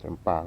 เต็มปาก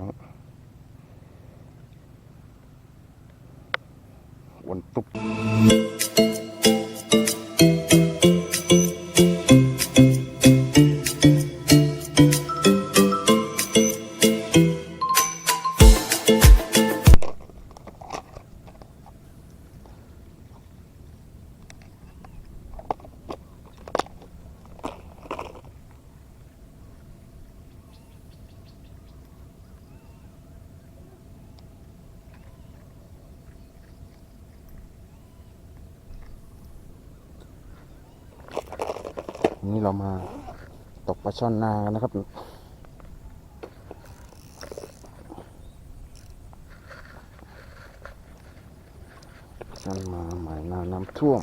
นี่เรามาตกปลาช่อนนากันนะครับช่อนมาหมายนาน้ำท่วม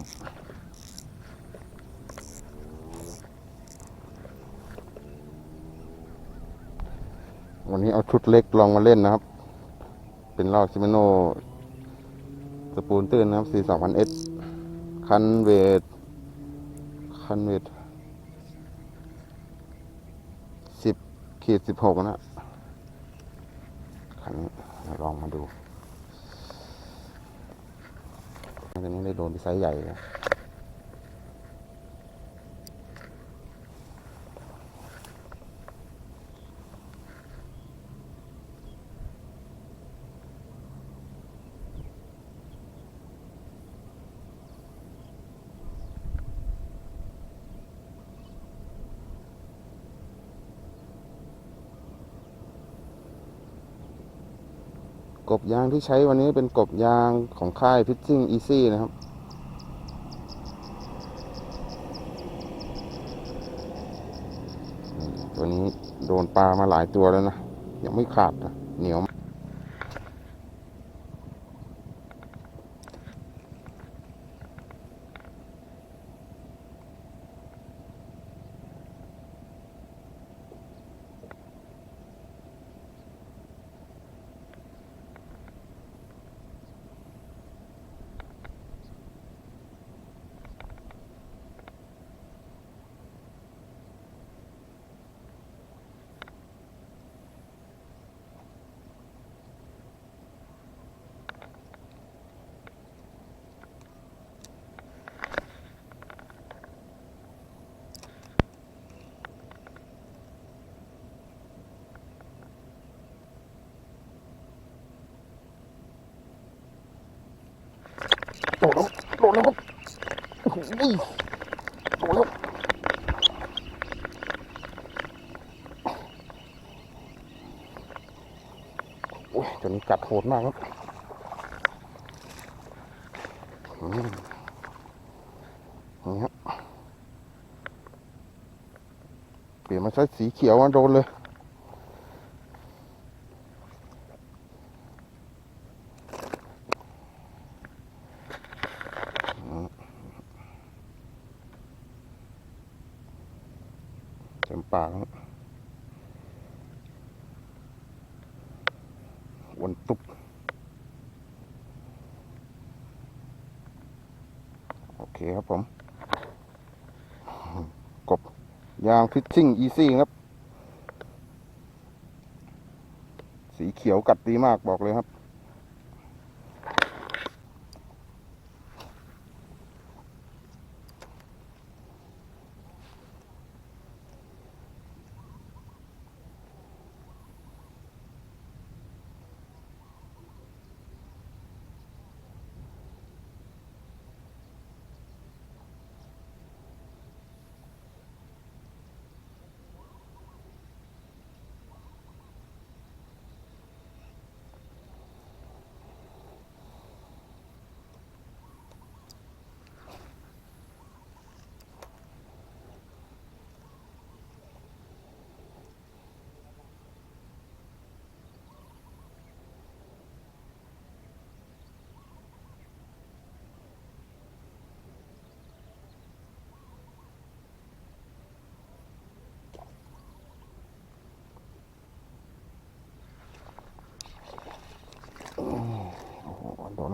วันนี้เอาชุดเล็กลองมาเล่นนะครับ เป็นลอกซิเมโนสปูนตื้นนะครับ4 2 0 0 S คันเวท คันเวทสิบ ขีดสิบหกนะคันนี้ลองมาดูอันนี้ได้โดนไซส์ใหญ่เลย กบยางที่ใช้วันนี้เป็นกบยางของค่าย Fishing Easy นะครับ ตัวนี้โดนปลามาหลายตัวแล้วนะ ยังไม่ขาดนะเหนียว โดดแล้วโดดแล้วครับโอ้โหโดดแล้วโอ้ยตัวนี้กัดโหดมากครับนี่ฮะเปลี่ยนมาใช้สีเขียวมาโดนเลย เต็มปากวันตุบโอเคครับผม กบ ยางฟิชชิ่งอีซี่ครับ สีเขียวกัดดีมากบอกเลยครับ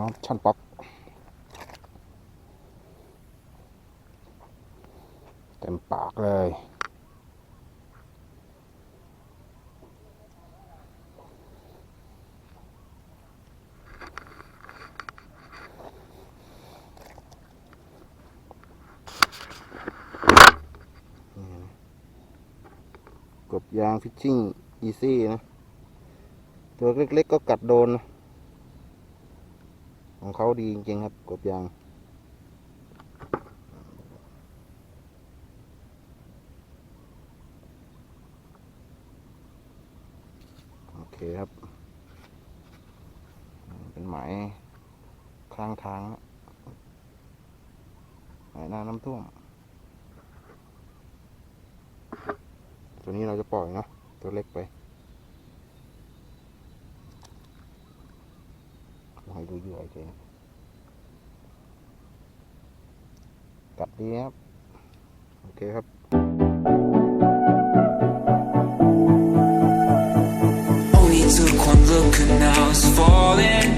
น้ชั่นป๊อปเต็มปากเลยกบยางฟิชชิ่งอีซี่นะ ตัวเล็กๆก็กัดโดนนะ ของเขาดีจริงๆครับกบยางโอเคครับ เป็นหมายข้างทางนะหมายหน้าน้ำท่วม ตัวนี้เราจะปล่อยเนาะตัวเล็กไป ให้ดูอยู่ไอ้เจนกัดดีครับ โอเคครับ Only took one look and I was falling.